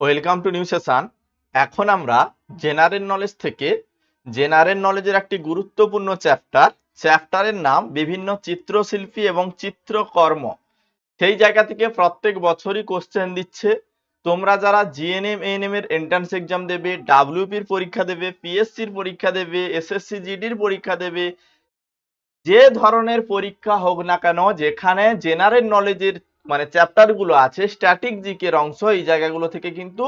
Welcome to new session এখন আমরা general knowledge থেকে জেনারেল নলেজের একটি গুরুত্বপূর্ণ চ্যাপ্টার, চ্যাপ্টারের নাম বিভিন্ন চিত্রশিল্পী এবং চিত্রকর্ম। সেই জায়গা থেকে প্রত্যেক বছরই কোশ্চেন দিচ্ছে। তোমরা যারা জিএনএম এএনএম এর এন্ট্রান্স এক্সাম দেবে ডাব্লিউপির পরীক্ষা দেবে পিএসসির পরীক্ষা দেবে এসএসসি জিডির পরীক্ষা দেবে, যে ধরনের পরীক্ষা হোক না কেন, যেখানে জেনারেল নলেজের মানে চ্যাপ্টারগুলো আছে স্ট্যাটিক জিকের অংশ এই জায়গাগুলো থেকে কিন্তু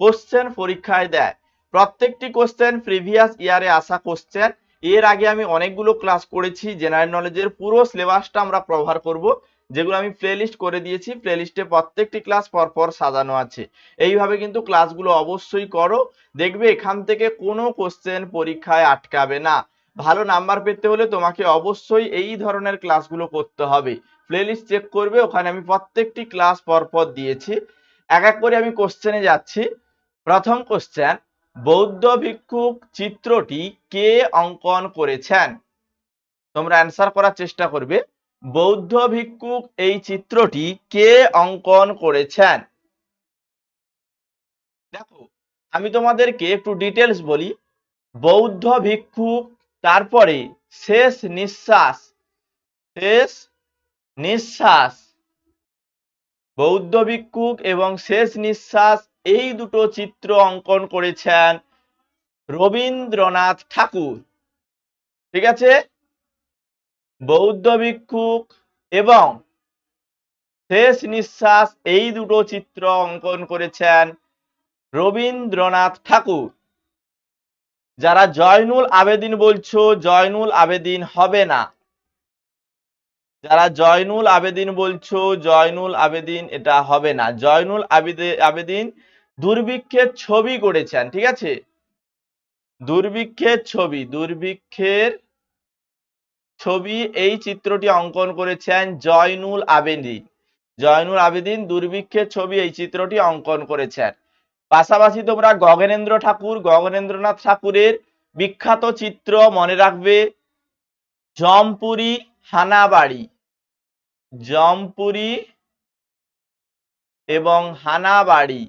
কোশ্চেন পরীক্ষায় দেয়। প্রত্যেকটি কোশ্চেন প্রিভিয়াস ইয়ারে আসা কোশ্চেন এর আগে আমি অনেকগুলো ক্লাস করেছি জেনারেল নলেজের পুরো সিলেবাসটা আমরা কভার করব, যেগুলো আমি প্লেলিস্ট করে দিয়েছি। প্লেলিস্টে প্রত্যেকটি ক্লাস পরপর সাজানো আছে। এইভাবে কিন্তু ক্লাসগুলো অবশ্যই করো। দেখবে এখান থেকে কোনো কোশ্চেন পরীক্ষায় আটকাবে না। ভালো নাম্বার পেতে হলে তোমাকে অবশ্যই এই ধরনের ক্লাসগুলো করতে হবে। প্লেলিস্ট চেক করবে, ওখানে আমি প্রত্যেকটি ক্লাস পরপর দিয়েছি। এক এক করে আমি কোশ্চেনে যাচ্ছি। প্রথম কোশ্চেন বৌদ্ধ ভিক্ষুক চিত্রটি কে অঙ্কন করেছেন? তোমরা অ্যান্সার করার চেষ্টা করবে। বৌদ্ধ ভিক্ষুক এই চিত্রটি কে অঙ্কন করেছেন? দেখো, আমি তোমাদেরকে একটু ডিটেলস বলি। বৌদ্ধ ভিক্ষুক, তারপরে শেষ নিঃশ্বাস, শেষ নিঃশ্বাস। বৌদ্ধ ভিক্ষুক এবং শেষ নিঃশ্বাস এই দুটো চিত্র অঙ্কন করেছেন রবীন্দ্রনাথ ঠাকুর। ঠিক আছে? বৌদ্ধ ভিক্ষুক এবং শেষ নিঃশ্বাস এই দুটো চিত্র অঙ্কন করেছেন রবীন্দ্রনাথ ঠাকুর। যারা জয়নুল আবেদিন বলছো, জয়নুল আবেদিন হবে না। যারা জয়নুল আবেদিন বলছো, জয়নুল আবেদিন এটা হবে না। জয়নুল আবেদিন দুর্ভিক্ষের ছবি করেছেন, ঠিক আছে? দুর্ভিক্ষের ছবি দুর্ভিক্ষের ছবি এই চিত্রটি অঙ্কন করেছেন জয়নুল আবেদিন। জয়নুল আবেদিন দুর্ভিক্ষের ছবি এই চিত্রটি অঙ্কন করেছেন। পাশাপাশি তোমরা গগনেন্দ্র ঠাকুর, গগনেন্দ্রনাথ ঠাকুরের বিখ্যাত চিত্র মনে রাখবে, জমপুরি হানাবাড়ি। জমপুরি এবং হানাবাড়ি।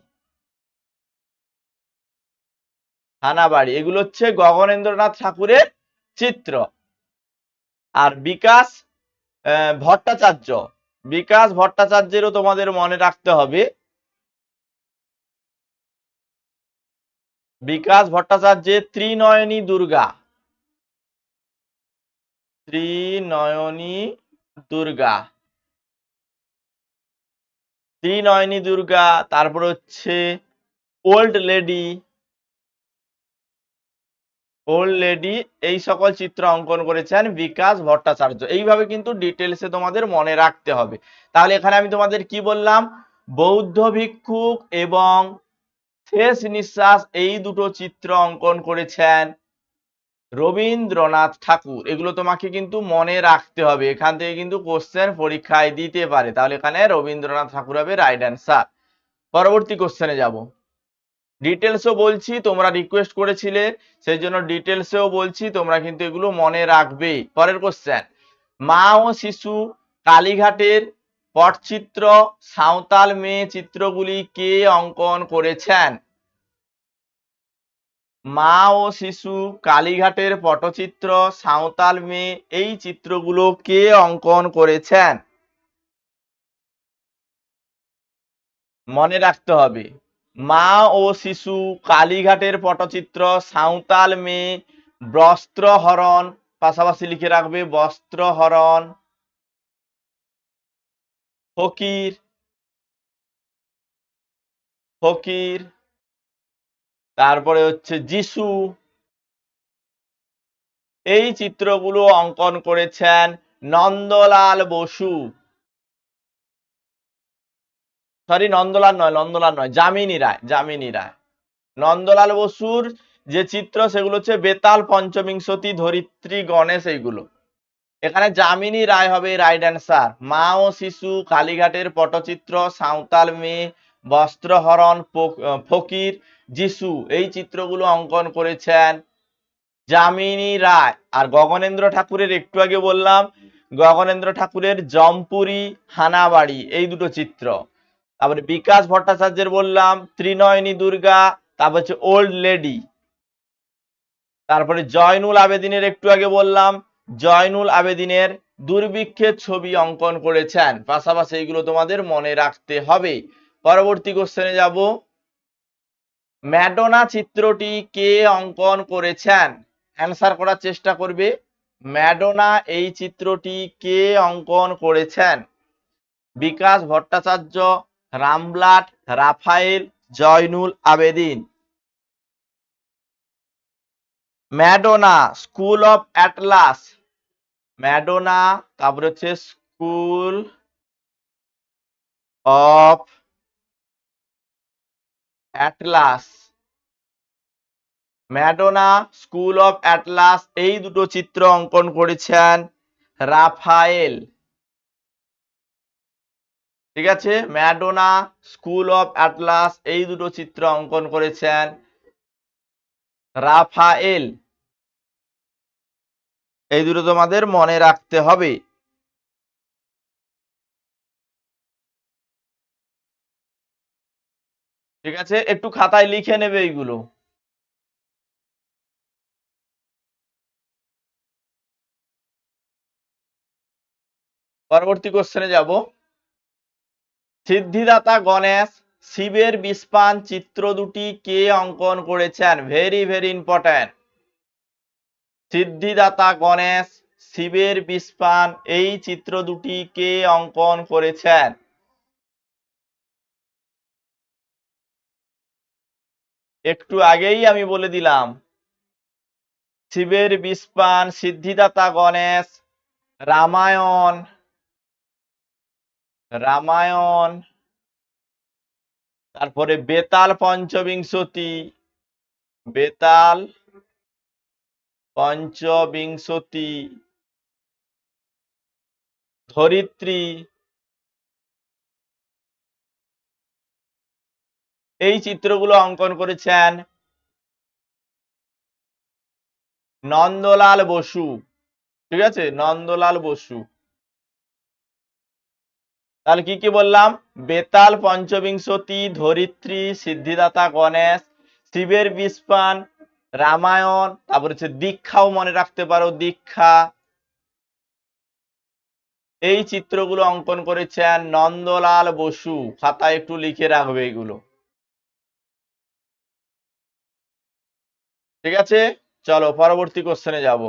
হানাবাড়ি, এগুলো হচ্ছে গগনেন্দ্রনাথ ঠাকুরের চিত্র। আর বিকাশ ভট্টাচার্য, বিকাশ ভট্টাচার্যেরও তোমাদের মনে রাখতে হবে। বিকাশ ভট্টাচার্যের ত্রিনয়নী দুর্গা। ত্রিনয়নী দুর্গা। ত্রিনয়নী দুর্গা, তারপর হচ্ছে ওল্ড লেডি ওল্ড লেডি এই সকল চিত্র অঙ্কন করেছেন বিকাশ ভট্টাচার্য। এইভাবে কিন্তু ডিটেলসে তোমাদের মনে রাখতে হবে। তাহলে এখানে আমি তোমাদের কি বললাম? বৌদ্ধ ভিক্ষুক এবং শেষ নিঃশ্বাস এই দুটো চিত্র অঙ্কন করেছেন। রবীন্দ্রনাথ ঠাকুর, এগুলো তোমাকে কিন্তু মনে রাখতে হবে। এখান থেকে কিন্তু কোশ্চেন পরীক্ষায় দিতে পারে। তাহলে এখানে রবীন্দ্রনাথ ঠাকুর হবে রাইট অ্যান্সার পরবর্তী কোশ্চেনে যাব। ডিটেলসও বলছি, তোমরা রিকোয়েস্ট করেছিলে সেই জন্য ডিটেলসেও বলছি, তোমরা কিন্তু এগুলো মনে রাখবে। পরের কোশ্চেন মা ও শিশু কালীঘাটের পটচিত্র, সাঁওতাল মেয়ে চিত্রগুলি কে অঙ্কন করেছেন? মা ও শিশু, কালীঘাটের পটচিত্র, সাঁওতাল মেয়ে, এই চিত্রগুলো কে অঙ্কন করেছেন? মনে রাখতে হবে, মা ও শিশু, কালীঘাটের পটচিত্র, সাঁওতাল মেয়ে বস্ত্রহরণ পাশাপাশি লিখে রাখবে বস্ত্রহরণ ফকির ফকির তারপরে হচ্ছে যিশু। এই চিত্রগুলো অঙ্কন করেছেন নন্দলাল বসু। সরি নন্দলাল নয় নন্দলাল নয়, যামিনী রায় যামিনী রায়। নন্দলাল বসুর যে চিত্র, সেগুলো হচ্ছে বেতাল পঞ্চবিংশতি ধরিত্রী গণেশ এইগুলো। এখানে যামিনী রায় হবে রাইট অ্যান্সার মা ও শিশু, কালীঘাটের পটচিত্র, সাঁওতাল মেয়ে, বস্ত্রহরণ ফক- ফকির যিশু এই চিত্রগুলো অঙ্কন করেছেন। যামিনী রায়, আর গগনেন্দ্র ঠাকুরের একটু আগে বললাম, গগনেন্দ্র ঠাকুরের জমপুরি হানাবাড়ি, এই দুটো চিত্র। তারপরে বিকাশ ভট্টাচার্যের বললাম, ত্রিনয়নী দুর্গা, তারপর হচ্ছে ওল্ড লেডি। তারপরে জয়নুল আবেদিনের একটু আগে বললাম, জয়নুল আবেদিনের দুর্ভিক্ষের ছবি অঙ্কন করেছেন। পাশাপাশি এইগুলো তোমাদের মনে রাখতে হবে। পরবর্তী কোশ্চেনে যাব। ম্যাডোনা চিত্রটি কে অঙ্কন করেছেন? অ্যান্সার করার চেষ্টা করবে। ম্যাডোনা এই চিত্রটি কে অঙ্কন করেছেন? Bikash Bhattacharya, Rembrandt, Raphael, Zainul Abedin. Madonna, school of atlas. Madonna, তারপরে হচ্ছে school of atlas Madonna school of atlas এই দুটো চিত্র অঙ্কন করেছেন রাফায়েল। ঠিক আছে? ম্যাডোনা স্কুল অফ অ্যাটলাস এই দুটো চিত্র অঙ্কন করেছেন রাফায়েল। এই দুটো তোমাদের মনে রাখতে হবে। ঠিক আছে? একটু খাতায় লিখে নেবে এইগুলো। পরবর্তী কোশ্চেনে যাব। সিদ্ধিদাতা গণেশ, শিবের বিস্পান চিত্র দুটি কে অঙ্কন করেছেন ভেরি ভেরি ইম্পর্ট্যান্ট সিদ্ধিদাতা গণেশ, শিবের বিস্পান এই চিত্র দুটি কে অঙ্কন করেছেন? একটু আগেই আমি বলে দিলাম। শিবের বিস্পান সিদ্ধিদাতা গণেশ, রামায়ণ রামায়ণ, তারপরে বেতাল পঞ্চবিংশতি বেতাল পঞ্চবিংশতি, ধরিত্রী এই চিত্রগুলো অঙ্কন করেছেন নন্দলাল বসু। ঠিক আছে? নন্দলাল বসু। তাহলে কি কি বললাম? বেতাল পঞ্চবিংশতি ধরিত্রী, সিদ্ধিদাতা, গণেশ, শিবের বিস্পান রামায়ণ, তারপর হচ্ছে দীক্ষাও মনে রাখতে পারো, দীক্ষা। এই চিত্রগুলো অঙ্কন করেছেন নন্দলাল বসু। খাতায় একটু লিখে রাখবে এগুলো। ঠিক আছে? চলো পরবর্তী কোশ্চেনে যাব।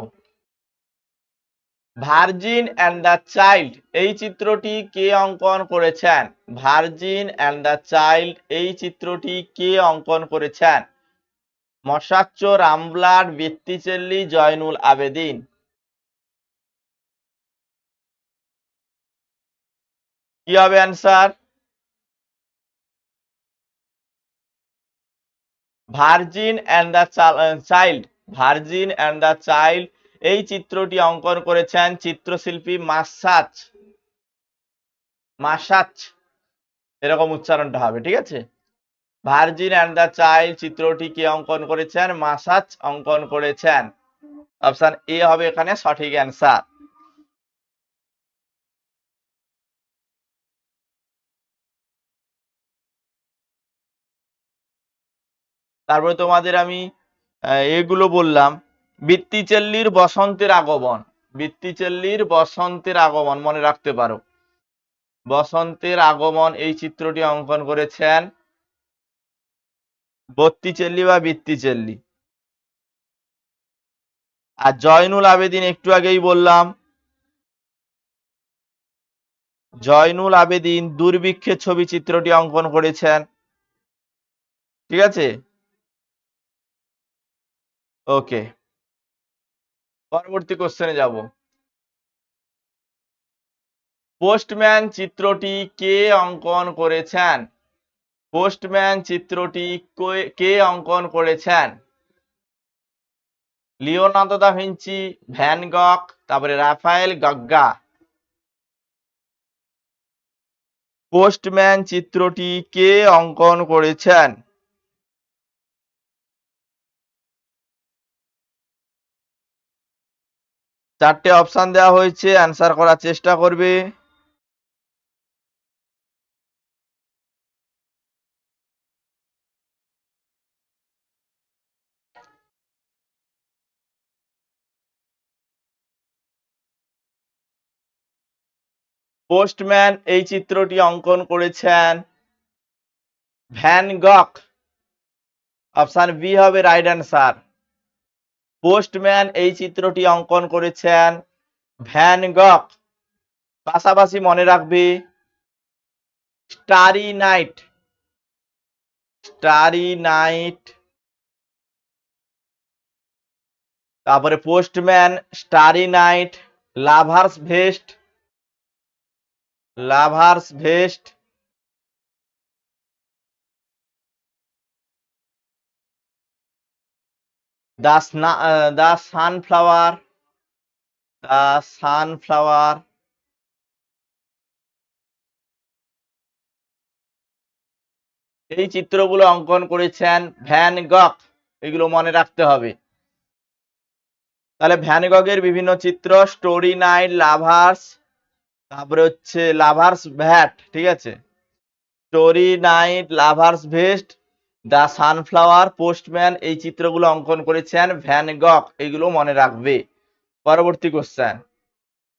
ভার্জিন অ্যান্ড দ্য চাইল্ড এই চিত্রটি কে অঙ্কন করেছেন? ভার্জিন অ্যান্ড দ্য চাইল্ড এই চিত্রটি কে অঙ্কন করেছেন? মশাচ্চ রামব্লাড বৃত্তিচেল্লি জয়নুল আবেদিন। কি হবে answer virgin and the child virgin and the child এই চিত্রটি অঙ্কন করেছেন চিত্রশিল্পী মাসাচ মাসাচ এরকম উচ্চারণটা হবে, ঠিক আছে? ভার্জিন অ্যান্ড দ্য চাইল্ড চিত্রটি কে অঙ্কন করেছেন? মাসাচ অঙ্কন করেছেন। অপশন এ হবে এখানে সঠিক অ্যান্সার। তারপরে তোমাদের আমি এগুলো বললাম। বৃত্তিচেল্লির বসন্তের আগমন। বৃত্তিচেল্লির বসন্তের আগমন মনে রাখতে পারো। বসন্তের আগমন এই চিত্রটি অঙ্কন করেছেন বত্তিচেল্লি বা বৃত্তিচেল্লি। আর জয়নুল আবেদিন একটু আগেই বললাম, জয়নুল আবেদিন দুর্ভিক্ষের ছবি চিত্রটি অঙ্কন করেছেন। ঠিক আছে? ওকে। পরবর্তী কোশ্চেনে যাব। পোস্টম্যান চিত্রটি কে অঙ্কন করেছেন? পোস্টম্যান চিত্রটি কে- অঙ্কন করেছেন? Leonardo da Vinci, Van Gogh, তারপরে রাফায়েল গগ্গা। পোস্টম্যান চিত্রটি কে অঙ্কন করেছেন? চারটে অপশান দেওয়া হয়েছে অ্যান্সার করার চেষ্টা করবে। পোস্টম্যান এই চিত্রটি অঙ্কন করেছেন ভ্যান গক। অপশান বি হবে রাইট অ্যান্সার। পোস্টম্যান এই চিত্রটি অঙ্কন করেছেন ভ্যান গক। পাশাপাশি মনে রাখবে, স্টারি নাইট স্টারি নাইট। তারপরে postman, starry night, lovers vest lovers vest. The the sunflower the sunflower এই চিত্রগুলো অঙ্কন করেছেন ভ্যান গক এগুলো মনে রাখতে হবে। তাহলে ভ্যান গগের বিভিন্ন চিত্র, স্টোরি নাইট, লাভার্স, তারপরে হচ্ছে লাভার্স ভ্যাট, ঠিক আছে? Story night, lovers vest the sunflower postman এই চিত্রগুলো অঙ্কন করেছেন ভ্যান গক। এগুলো মনে রাখবে। পরবর্তী কোশ্চেন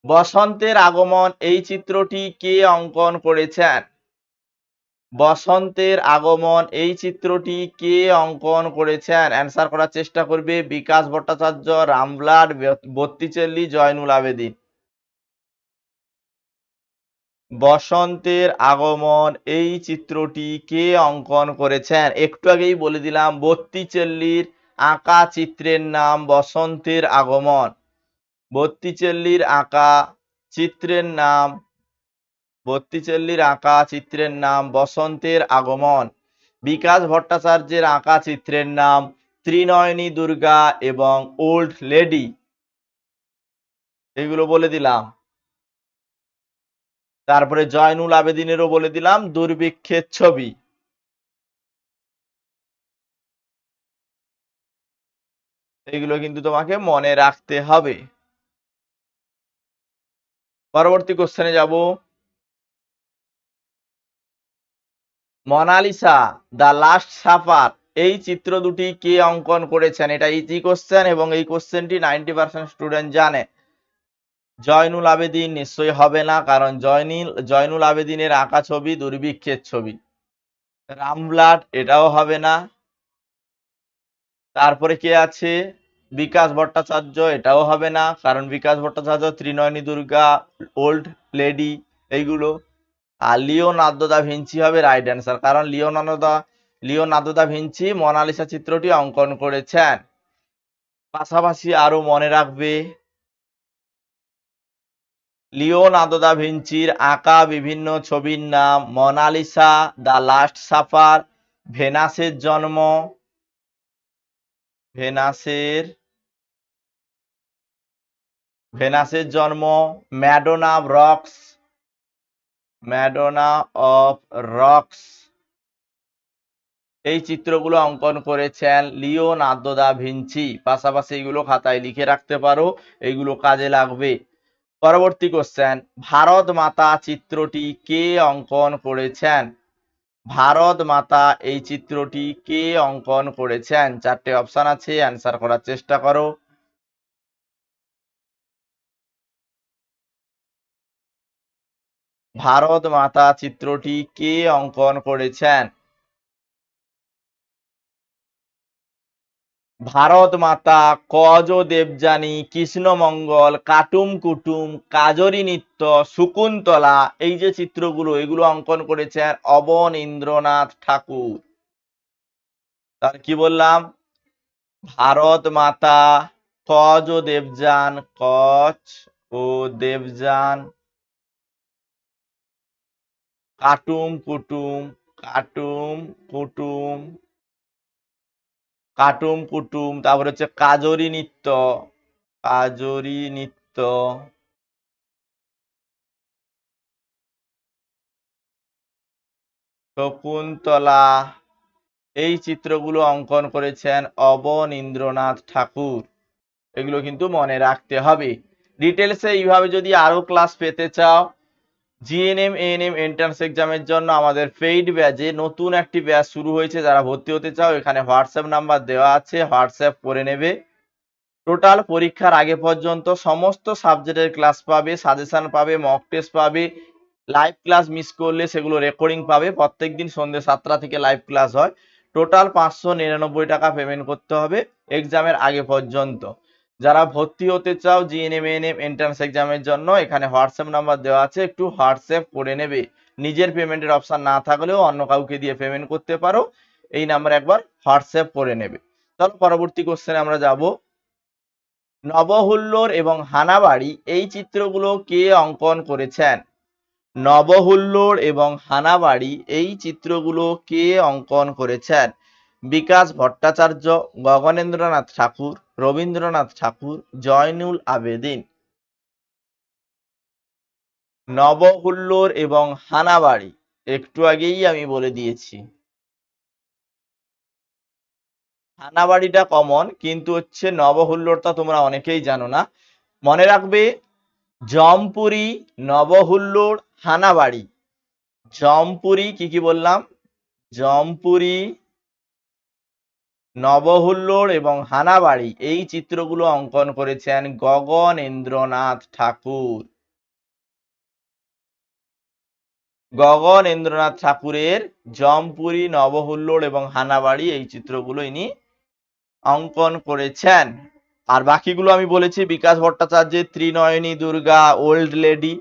বসন্তের আগমন, এই চিত্রটি কে অঙ্কন করেছেন? বসন্তের আগমন, এই চিত্রটি কে অঙ্কন করেছেন? অ্যান্সার করার চেষ্টা করবে বিকাশ ভট্টাচার্য রামব্লাড বত্তিচেল্লি, জয়নুল আবেদিন। বসন্তের আগমন, এই চিত্রটি কে অঙ্কন করেছেন? একটু আগেই বলে দিলাম, বত্তিচেল্লির আঁকা চিত্রের নাম বসন্তের আগমন। বত্তিচেল্লির আঁকা চিত্রের নাম, বত্তিচেল্লির আঁকা চিত্রের নাম বসন্তের আগমন। বিকাশ ভট্টাচার্যের আঁকা চিত্রের নাম ত্রিনয়নী দুর্গা এবং ওল্ড লেডি। এগুলো বলে দিলাম। তারপরে জয়নুল আবেদিনেরও বলে দিলাম, দুর্ভিক্ষের ছবি। এগুলো কিন্তু তোমাকে মনে রাখতে হবে। পরবর্তী কোশ্চেনে যাব। মনালিসা, দ্য লাস্ট সাফার, এই চিত্র দুটি কে অঙ্কন করেছেন? এটা ইজি কোশ্চেন এবং এই কোশ্চেনটি নাইনটি পার্সেন্ট স্টুডেন্ট জানে। জয়নুল আবেদিন নিশ্চয়ই হবে না, কারণ জয়নীল, জয়নুল আবেদিনের আঁকা ছবি দুর্ভিক্ষের ছবি। রামব্লাড এটাও হবে না। তারপরে কে আছে? বিকাশ ভট্টাচার্য, এটাও হবে না, কারণ বিকাশ ভট্টাচার্য, ত্রিনয়নী দুর্গা, ওল্ড লেডি, এইগুলো। আর লিওনার্দো দা ভিঞ্চি হবে রাইট অ্যান্সার, কারণ Leonardo da Leonardo da Vinci Mona Lisa চিত্রটি অঙ্কন করেছেন। পাশাপাশি আরও মনে রাখবে লিওনার্দো দা ভিঞ্চির আঁকা বিভিন্ন ছবির নাম Mona Lisa, the last supper, ভেনাসের জন্ম, ভেনাসের ভেনাসের জন্ম, Madonna rocks, Madonna of rocks. এই চিত্রগুলো অঙ্কন করেছেন লিওনার্দো দা ভিঞ্চি। পাশাপাশি এগুলো খাতায় লিখে রাখতে পারো। এগুলো কাজে লাগবে। পরবর্তী কোশ্চেন ভারত মাতা চিত্রটি কে অঙ্কন করেছেন? ভারত মাতা এই চিত্রটি কে অঙ্কন করেছেন? চারটে অপশন আছে অ্যান্সার করার চেষ্টা করো। ভারত মাতা চিত্রটি কে অঙ্কন করেছেন? ভারত মাতা কজ দেবযানী কৃষ্ণমঙ্গল কাটুম কুটুম, কাজরি নৃত্য, শকুন্তলা, এই যে চিত্রগুলো, এগুলো অঙ্কন করেছেন অবন ইন্দ্রনাথ ঠাকুর। তার কি বললাম? ভারত মাতা কজ ও দেবযান কচ ও দেবযান, কাটুম কুটুম কাটুম কুটুম কাটুম কুটুম তারপর হচ্ছে কাজরি নৃত্য কাজরি নৃত্য। শকুন্তলা, এই চিত্রগুলো অঙ্কন করেছেন অবনীন্দ্রনাথ ঠাকুর। এগুলো কিন্তু মনে রাখতে হবে। ডিটেলসে এইভাবে যদি আরও ক্লাস পেতে চাও জিএনএম, এএনএম এন্ট্রান্স এক্সামের জন্য আমাদের পেইড ব্যাচে নতুন একটি ব্যাচ শুরু হয়েছে। যারা ভর্তি হতে চাও, এখানে হোয়াটসঅ্যাপ নাম্বার দেওয়া আছে হোয়াটসঅ্যাপ করে নেবে। টোটাল পরীক্ষার আগে পর্যন্ত সমস্ত সাবজেক্টের ক্লাস পাবে সাজেশন পাবে মক টেস্ট পাবে লাইভ ক্লাস মিস করলে সেগুলো রেকর্ডিং পাবে। প্রত্যেকদিন সন্ধ্যে সাতটা থেকে লাইভ ক্লাস হয়। টোটাল পাঁচশো নিরানব্বই টাকা পেমেন্ট করতে হবে এক্সামের আগে পর্যন্ত। যারা ভর্তি হতে চাও জিএনএম এনএম এন্ট্রান্স এক্সামের জন্য, এখানে হোয়াটসঅ্যাপ নাম্বার দেওয়া আছে। একটু হোয়াটসঅ্যাপ করে নেবে। নিজের পেমেন্টের অপশন না থাকলেও অন্য কাউকে দিয়ে পেমেন্ট করতে পারো। এই নাম্বার একবার হোয়াটসঅ্যাপ করে নেবে। চলো পরবর্তী কোশ্চেনে আমরা যাব। নবহুল্লোর এবং হানাবাড়ি, এই চিত্রগুলো কে অঙ্কন করেছেন? নবহুল্লোর এবং হানাবাড়ি, এই চিত্রগুলো কে অঙ্কন করেছেন? বিকাশ ভট্টাচার্য, গগনেন্দ্রনাথ ঠাকুর। রবীন্দ্রনাথ ঠাকুর, জয়নুল আবেদিন, নবহুল্লোর এবং হানাবাড়ি। একটু আগেই আমি বলে দিয়েছি। হানাবাড়িটা কমন, কিন্তু হচ্ছে নবহুল্লোরটা তোমরা অনেকেই জানো না। মনে রাখবে, জমপুরি, নবহুল্লোর, হানাবাড়ি। জমপুরি কি কি বললাম? জমপুরি নবহুল্লোড় এবং হানাবাড়ি এই চিত্রগুলো অঙ্কন করেছেন গগনেন্দ্রনাথ ঠাকুর। গগনেন্দ্রনাথ ঠাকুরের জমপুরি নবহুল্লোড় এবং হানাবাড়ি এই চিত্রগুলো ইনি অঙ্কন করেছেন। আর বাকিগুলো আমি বলেছি, বিকাশ ভট্টাচার্যের ত্রিনয়নী দুর্গা, ওল্ড লেডি।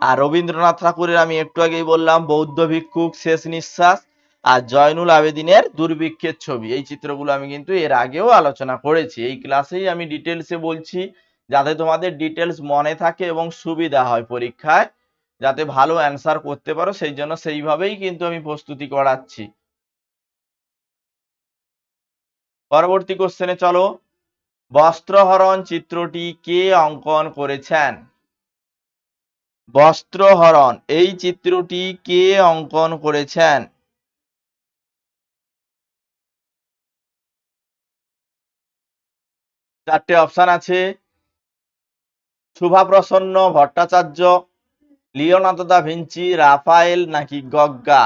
আর রবীন্দ্রনাথ ঠাকুরের আমি একটু আগেই বললাম, বৌদ্ধ ভিক্ষুক, শেষ নিঃশ্বাস। আর জয়নুল আবেদিনের দুর্ভিক্ষের ছবি। এই চিত্রগুলো আমি কিন্তু এর আগেও আলোচনা করেছি। এই ক্লাসেই আমি ডিটেলসে বলছি, যাতে তোমাদের ডিটেলস মনে থাকে এবং সুবিধা হয় পরীক্ষায়, যাতে ভালো অ্যান্সার করতে পারো, সেই জন্য সেইভাবেই কিন্তু আমি প্রস্তুতি করাচ্ছি। পরবর্তী কোশ্চেনে চলো। বস্ত্রহরণ চিত্রটি কে অঙ্কন করেছেন? বস্ত্রহরণ, এই চিত্রটি কে অঙ্কন করেছেন? চারটে অপশন আছে। Subhaprasanna Bhattacharya, Leonardo da Vinci, Raphael নাকি গগ্গা?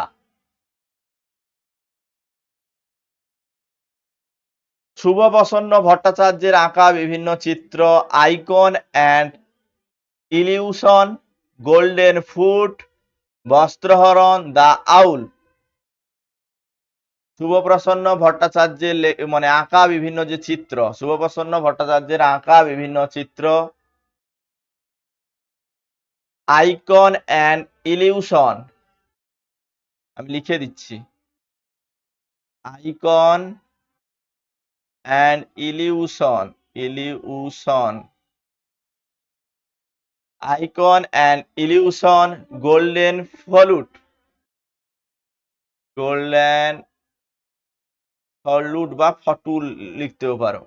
শুভপ্রসন্ন ভট্টাচার্যের আঁকা বিভিন্ন চিত্র, icon and illusion, golden foot, বস্ত্রহরণ the owl. Subhaprasanna ভট্টাচার্যের মানে আঁকা বিভিন্ন যে চিত্র, শুভপ্রসন্ন ভট্টাচার্যের আঁকা বিভিন্ন চিত্র। আইকন অ্যান্ড ইলিউশন আমি লিখে দিচ্ছি। Icon and illusion illusion icon and illusion golden flute golden flute বা ফটুল লিখতেও পারো,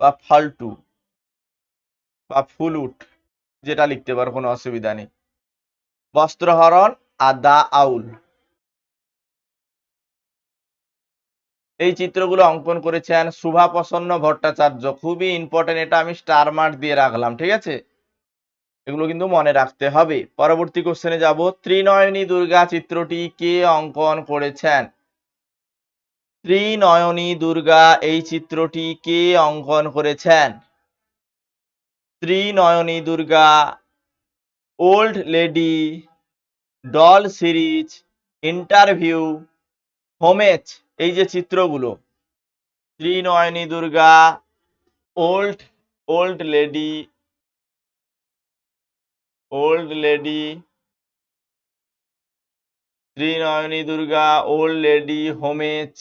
বা ফাল্টু বা ফুলুট যেটা লিখতে পারো, কোনো অসুবিধা নেই। বস্ত্রহরণ আর দা আউল। এই চিত্রগুলো অঙ্কন করেছেন শুভা প্রসন্ন ভট্টাচার্য। খুবই ইম্পর্টেন্ট এটা আমি স্টার মার্ক দিয়ে রাখলাম, ঠিক আছে? এগুলো কিন্তু মনে রাখতে হবে। পরবর্তী কোশ্চেনে যাব। ত্রিনয়নী দুর্গা চিত্রটি কে অঙ্কন করেছেন? ত্রিনয়নী দুর্গা এই চিত্রটি কে অঙ্কন করেছেন? Trinayani Durga, old lady, doll series, interview, homage, এই যে চিত্রগুলো। Trinayani Durga, old old lady old lady, Trinayani Durga, old lady, homage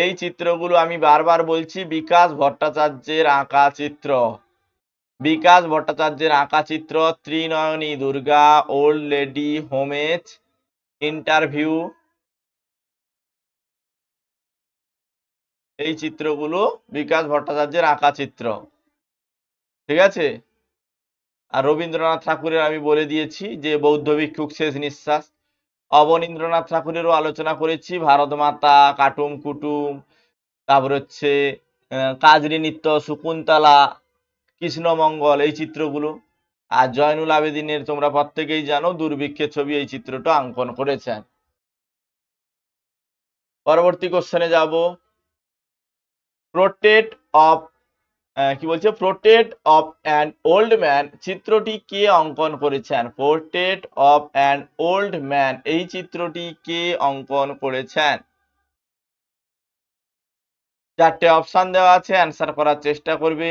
এই চিত্রগুলো আমি বারবার বলছি, বিকাশ ভট্টাচার্যের আঁকা চিত্র। বিকাশ ভট্টাচার্যের আঁকা চিত্র, Trinayani, Durga, old lady, homage, interview. এই চিত্রগুলো বিকাশ ভট্টাচার্যের আঁকা চিত্র। ঠিক আছে? আর রবীন্দ্রনাথ ঠাকুরের আমি বলে দিয়েছি যে, বৌদ্ধ ভিক্ষুক শেষ নিঃশ্বাস। অবনীন্দ্রনাথ ঠাকুরেরও আলোচনা করেছি ভারত মাতা কাটুম কুটুম, তারপর হচ্ছে কাজরি নৃত্য, শকুন্তলা, কৃষ্ণমঙ্গল, এই চিত্রগুলো। আর জয়নুল আবেদিনের তোমরা প্রত্যেকেই জানো, দুর্ভিক্ষের ছবি এই চিত্রটা অঙ্কন করেছেন। পরবর্তী কোশ্চেনে যাব। প্রোটেট অফ কি বলছে? Portrait of an old man চিত্রটি কে অঙ্কন করেছেন? Portrait of an old man এই চিত্রটি কে অঙ্কন করেছেন? চারটে অপশন দেওয়া আছে অ্যান্সার করার চেষ্টা করবে।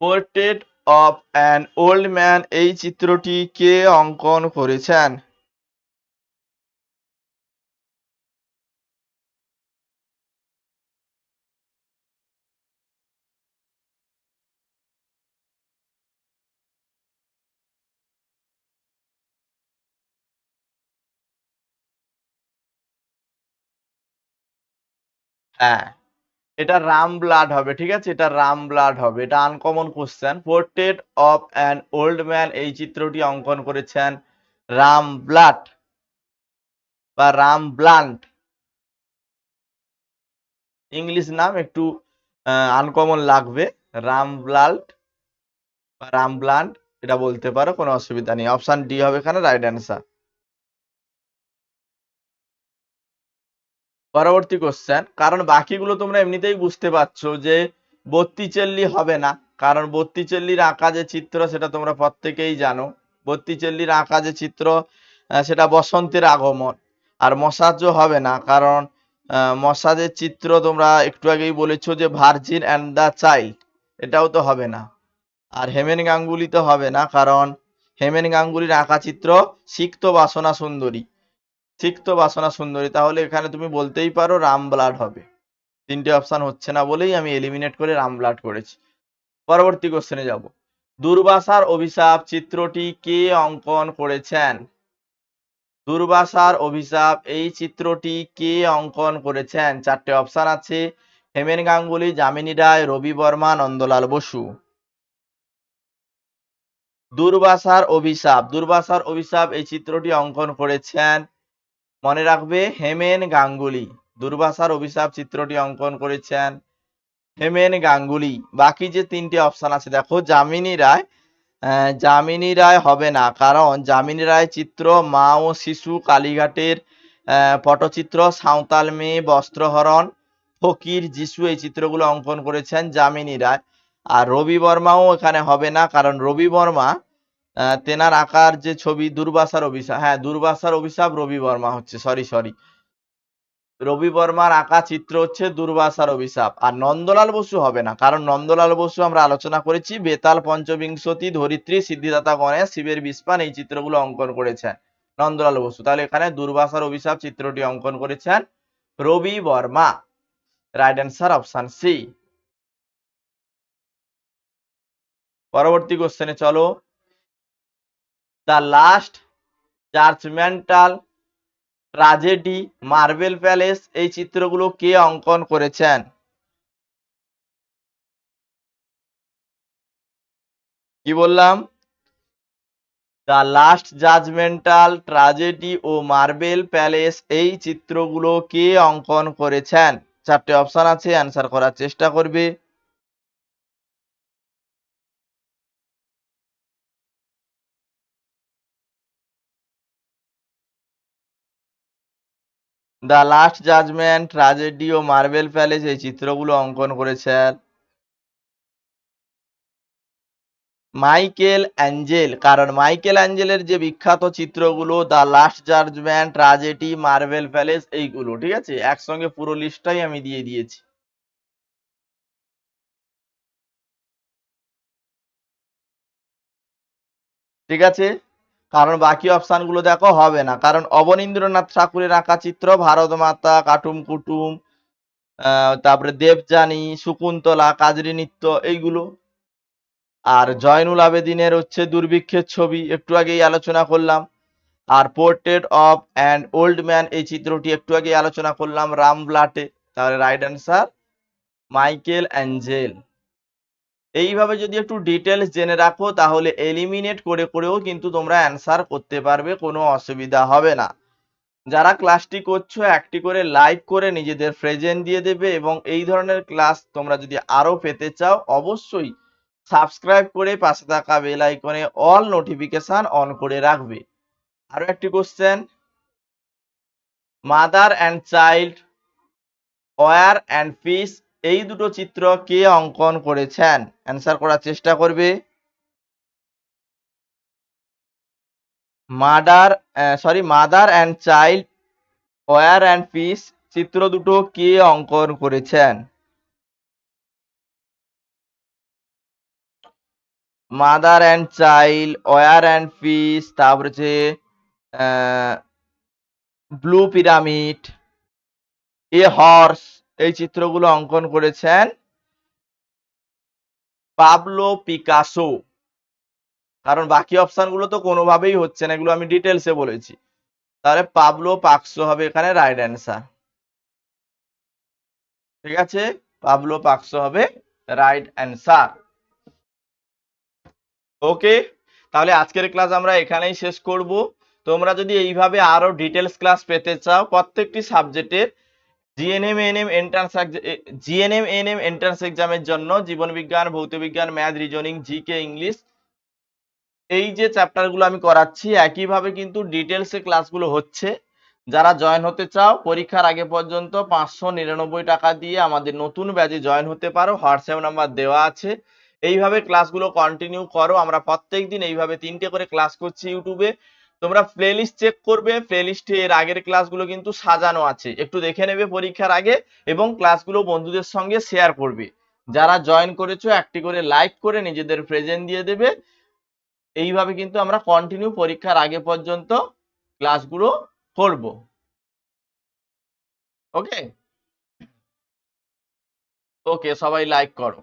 Portrait of an old man এই চিত্রটি কে অঙ্কন করেছেন? হ্যাঁ। এটা রাম ব্লাড হবে, ঠিক আছে? এটা রাম ব্লাড হবে। এটা uncommon question portrait of an old man এই চিত্রটি অঙ্কন করেছেন রাম ব্লাড বা রাম ব্লান্ট ইংলিশ নাম একটু আনকমন লাগবে। রাম ব্লাল্ট বা রাম ব্লান্ট এটা বলতে পারো, কোনো অসুবিধা নেই। অপশন ডি হবে এখানে রাইট অ্যান্সার পরবর্তী কোশ্চেন কারণ বাকিগুলো তোমরা এমনিতেই বুঝতে পারছ যে বত্তিচেল্লি হবে না কারণ বত্তিচেল্লির আঁকা যে চিত্র সেটা তোমরা প্রত্যেকেই জানো। বত্তিচেল্লির আঁকা যে চিত্র সেটা বসন্তের আগমন। আর মসাজও হবে না কারণ আহ, মসাজের চিত্র তোমরা একটু আগেই বলেছ যে ভার্জিন অ্যান্ড দ্য চাইল্ড এটাও তো হবে না। আর হেমেন গাঙ্গুলি তো হবে না কারণ হেমেন গাঙ্গুলির আঁকা চিত্র সিক্ত বাসনা সুন্দরী। সিক্ত বাসনা সুন্দরী। তাহলে এখানে তুমি বলতেই পারো রাম ব্লাড হবে। তিনটে অপশন হচ্ছে না বলেই আমি এলিমিনেট করে রাম ব্লাড করেছি। পরবর্তী কোশ্চেনে যাব। দুর্বাসার অভিশাপ চিত্রটি কে অঙ্কন করেছেন? দুর্বাসার অভিশাপ এই চিত্রটি কে অঙ্কন করেছেন? চারটে অপশন আছে। হেমেন গাঙ্গুলি, যামিনী রায়, রবি বর্মা, নন্দলাল বসু। দুর্বাসার অভিশাপ। দুর্বাসার অভিশাপ এই চিত্রটি অঙ্কন করেছেন মনে রাখবে, হেমেন গাঙ্গুলি। দুর্বাসার অভিশাপ চিত্রটি অঙ্কন করেছেন হেমেন গাঙ্গুলি। বাকি যে তিনটে অপশন আছে, দেখো, যামিনী রায় যামিনী রায় হবে না। কারণ যামিনী রায় চিত্র, মা ও শিশু, কালীঘাটের পটচিত্র, সাঁওতাল মেয়ে, বস্ত্রহরণ, ফকির, যিশু, এই চিত্রগুলো অঙ্কন করেছেন যামিনী রায়। আর রবি বর্মাও এখানে হবে না, কারণ রবি বর্মা তেনার আকার যে ছবি, দুর্বাসার অভিশাপ হ্যাঁ দুর্বাসার অভিশাপ রবি বর্মা হচ্ছে সরি সরি রবি বর্মার আঁকা চিত্র হচ্ছে দুর্বাসার অভিশাপ, আর নন্দলাল বসু হবে না, কারণ নন্দলাল বসু আমরা আলোচনা করেছি, বেতাল পঞ্চবিংশতি, ধরিত্রী, সিদ্ধিদাতা গণেশ, শিবের বিস্পান, এই চিত্রগুলো অঙ্কন করেছেন নন্দলাল বসু, তাহলে এখানে দুর্বাসার অভিশাপ চিত্রটি অঙ্কন করেছেন Ravi Varma. Right answer option C পরবর্তী কোশ্চেনে চলো। The last judgmental tragedy marble palace এই চিত্রগুলো কে অঙ্কন করেছেন? কি বললাম? দ্য লাস্ট জাজমেন্টাল ট্রাজেডি ও মার্বেল প্যালেস এই চিত্রগুলো কে অঙ্কন করেছেন? চারটে অপশন আছে অ্যান্সার করার চেষ্টা করবে। দ্য লাস্ট জাজমেন্ট ট্রাজেডি ও মার্বেল প্যালেস এই চিত্রগুলো অঙ্কন করেছেন। মাইকেল অ্যাঞ্জেল কারণ মাইকেল অ্যাঞ্জেলের যে বিখ্যাত চিত্রগুলো the last judgement tragedy marble palace এইগুলো, ঠিক আছে? একসঙ্গে পুরো লিস্টটাই আমি দিয়ে দিয়েছি। ঠিক আছে? কারণ বাকি অপশনগুলো দেখো হবে না। কারণ অবনীন্দ্রনাথ ঠাকুরের আঁকা চিত্র ভারত মাতা কাটুম কুটুম তারপরে দেবযানী, শকুন্তলা, কাজরি নৃত্য এইগুলো। আর জয়নুল আবেদিনের হচ্ছে দুর্ভিক্ষের ছবি, একটু আগেই আলোচনা করলাম। আর portrait of and old man এই চিত্রটি একটু আগেই আলোচনা করলাম রাম ব্লাটে তাহলে রাইট অ্যান্সার মাইকেল অ্যাঞ্জেল এইভাবে যদি একটু ডিটেলস জেনে রাখো, তাহলে এলিমিনেট করে করেও কিন্তু তোমরা অ্যান্সার করতে পারবে, কোনো অসুবিধা হবে না। যারা ক্লাসটি করছ, একটি করে লাইক করে নিজেদের প্রেজেন্ট দিয়ে দেবে এবং এই ধরনের ক্লাস তোমরা যদি আরও পেতে চাও, অবশ্যই সাবস্ক্রাইব করে পাশে থাকা বেল আইকনে অল নোটিফিকেশন অন করে রাখবে। আরও একটি question mother and child war and fish এই দুটো চিত্র কে অঙ্কন করেছেন? অ্যান্সার করার চেষ্টা করবে। Mother sorry mother and child war and peace চিত্র দুটো কে অঙ্কন করেছেন? Mother and child war and fish তারপর হচ্ছে ব্লু পিরামিড এ হর্স এই চিত্রগুলো অঙ্কন করেছেন পাবলো পিকাসো। কারণ বাকি অপশনগুলো তো কোনোভাবেই হচ্ছে না, এগুলো আমি ডিটেলসে বলেছি। তাহলে পাবলো পাকসো হবে এখানে রাইট অ্যান্সার। ঠিক আছে? পাবলো পাকসো হবে রাইট অ্যান্সার। ওকে, তাহলে আজকের ক্লাস আমরা এখানেই শেষ করব। তোমরা যদি এইভাবে আরও ডিটেলস ক্লাস পেতে চাও, প্রত্যেকটি সাবজেক্টের GNM NM entrance GNM NM entrance এক্সামের জন্য জীবন বিজ্ঞান, ভৌত বিজ্ঞান ম্যাথ রিজনিং জিকে ইংলিশ এই যে চ্যাপ্টারগুলো আমি করাচ্ছি, একইভাবে কিন্তু ডিটেলসে ক্লাসগুলো হচ্ছে। যারা জয়েন হতে চাও, পরীক্ষার আগে পর্যন্ত পাঁচশো নিরানব্বই টাকা দিয়ে আমাদের নতুন ব্যাচে জয়েন হতে পারো। হোয়াটসঅ্যাপ নাম্বার দেওয়া আছে। এইভাবে ক্লাসগুলো কন্টিনিউ করো। আমরা প্রত্যেক দিন এইভাবে তিনটে করে ক্লাস করছি ইউটিউবে তোমরা প্লেলিস্ট চেক করবে প্লেলিস্টে এর আগের ক্লাসগুলো কিন্তু সাজানো আছে। একটু দেখে নেবে পরীক্ষার আগে এবং ক্লাসগুলো বন্ধুদের সঙ্গে শেয়ার করবে। যারা জয়েন করেছ, একটি করে লাইক করে নিজেদের প্রেজেন্ট দিয়ে দেবে। এইভাবে কিন্তু আমরা কন্টিনিউ পরীক্ষার আগে পর্যন্ত ক্লাসগুলো করব। ওকে ওকে সবাই লাইক করো।